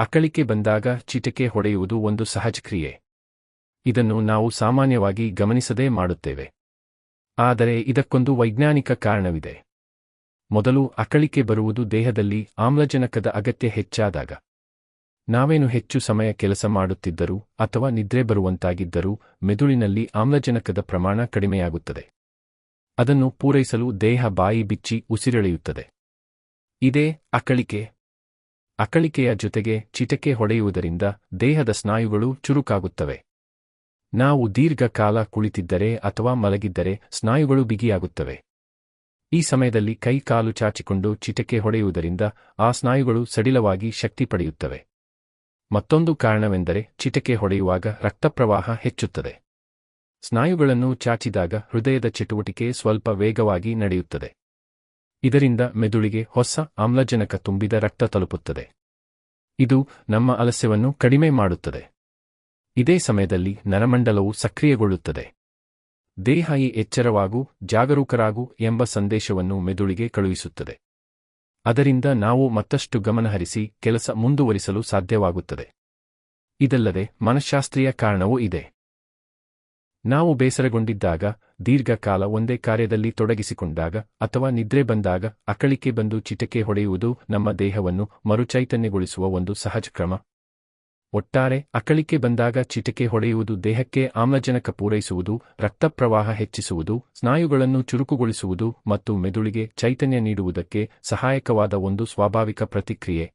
ಅಕಳಿಕೆ ಬಂದಾಗ ಚಿಟಕೆ ಹೊಡೆಯುವುದು ಒಂದು ಸಹಜ ಕ್ರಿಯೆ. ಇದನ್ನು ನಾವು ಸಾಮಾನ್ಯವಾಗಿ ಗಮನಿಸದೇ ಮಾಡುತ್ತೇವೆ. ಆದರೆ ಇದಕ್ಕೊಂದು ವೈಜ್ಞಾನಿಕ ಕಾರಣವಿದೆ. ಮೊದಲು ಅಕಳಿಕೆ ಬರುವುದು ದೇಹದಲ್ಲಿ ಆಮ್ಲಜನಕದ ಅಗತ್ಯ ಹೆಚ್ಚಾದಾಗ. ನಾವೇನು ಹೆಚ್ಚು ಸಮಯ ಕೆಲಸ ಮಾಡುತ್ತಿದ್ದರೂ ಅಥವಾ ನಿದ್ರೆ ಬರುವಂತಾಗಿದ್ದರೂ ಮೆದುಳಿನಲ್ಲಿ ಆಮ್ಲಜನಕದ ಪ್ರಮಾಣ ಕಡಿಮೆಯಾಗುತ್ತದೆ. ಅದನ್ನು ಪೂರೈಸಲು ದೇಹ ಬಾಯಿ ಬಿಚ್ಚಿ ಉಸಿರೆಳೆಯುತ್ತದೆ. ಇದೇ ಅಕಳಿಕೆ ಅಕಳಿಕೆಯ ಜೊತೆಗೆ ಚಿಟಕೆ ಹೊಡೆಯುವುದರಿಂದ ದೇಹದ ಸ್ನಾಯುಗಳು ಚುರುಕಾಗುತ್ತವೆ. ನಾವು ದೀರ್ಘಕಾಲ ಕುಳಿತಿದ್ದರೆ ಅಥವಾ ಮಲಗಿದ್ದರೆ ಸ್ನಾಯುಗಳು ಬಿಗಿಯಾಗುತ್ತವೆ. ಈ ಸಮಯದಲ್ಲಿ ಕೈ ಕಾಲು ಚಾಚಿಕೊಂಡು ಚಿಟಕೆ ಹೊಡೆಯುವುದರಿಂದ ಆ ಸ್ನಾಯುಗಳು ಸಡಿಲವಾಗಿ ಶಕ್ತಿ ಪಡೆಯುತ್ತವೆ. ಮತ್ತೊಂದು ಕಾರಣವೆಂದರೆ ಚಿಟಕೆ ಹೊಡೆಯುವಾಗ ರಕ್ತಪ್ರವಾಹ ಹೆಚ್ಚುತ್ತದೆ. ಸ್ನಾಯುಗಳನ್ನು ಚಾಚಿದಾಗ ಹೃದಯದ ಚಟುವಟಿಕೆ ಸ್ವಲ್ಪ ವೇಗವಾಗಿ ನಡೆಯುತ್ತದೆ. ಇದರಿಂದ ಮೆದುಳಿಗೆ ಹೊಸ ಆಮ್ಲಜನಕ ತುಂಬಿದ ರಕ್ತ ತಲುಪುತ್ತದೆ. ಇದು ನಮ್ಮ ಅಲಸ್ಯವನ್ನು ಕಡಿಮೆ ಮಾಡುತ್ತದೆ. ಇದೇ ಸಮಯದಲ್ಲಿ ನರಮಂಡಲವು ಸಕ್ರಿಯಗೊಳ್ಳುತ್ತದೆ. ದೇಹ ಎಚ್ಚರವಾಗು, ಜಾಗರೂಕರಾಗು ಎಂಬ ಸಂದೇಶವನ್ನು ಮೆದುಳಿಗೆ ಕಳುಹಿಸುತ್ತದೆ. ಅದರಿಂದ ನಾವು ಮತ್ತಷ್ಟು ಗಮನಹರಿಸಿ ಕೆಲಸ ಮುಂದುವರಿಸಲು ಸಾಧ್ಯವಾಗುತ್ತದೆ. ಇದಲ್ಲದೆ ಮನಃಶಾಸ್ತ್ರೀಯ ಕಾರಣವೂ ಇದೆ. ನಾವು ಬೇಸರಗೊಂಡಿದ್ದಾಗ, ದೀರ್ಘಕಾಲ ಒಂದೇ ಕಾರ್ಯದಲ್ಲಿ ತೊಡಗಿಸಿಕೊಂಡಾಗ, ಅಥವಾ ನಿದ್ರೆ ಬಂದಾಗ, ಅಕಳಿಕೆ ಬಂದು ಚಿಟಕೆ ಹೊಡೆಯುವುದು ನಮ್ಮ ದೇಹವನ್ನು ಮರುಚೈತನ್ಯಗೊಳಿಸುವ ಒಂದು ಸಹಜ ಕ್ರಮ. ಒಟ್ಟಾರೆ, ಅಕಳಿಕೆ ಬಂದಾಗ ಚಿಟಕೆ ಹೊಡೆಯುವುದು ದೇಹಕ್ಕೆ ಆಮ್ಲಜನಕ ಪೂರೈಸುವುದು ರಕ್ತಪ್ರವಾಹ ಹೆಚ್ಚಿಸುವುದು, ಸ್ನಾಯುಗಳನ್ನು ಚುರುಕುಗೊಳಿಸುವುದು ಮತ್ತು ಮೆದುಳಿಗೆ ಚೈತನ್ಯ ನೀಡುವುದಕ್ಕೆ ಸಹಾಯಕವಾದ ಒಂದು ಸ್ವಾಭಾವಿಕ ಪ್ರತಿಕ್ರಿಯೆ.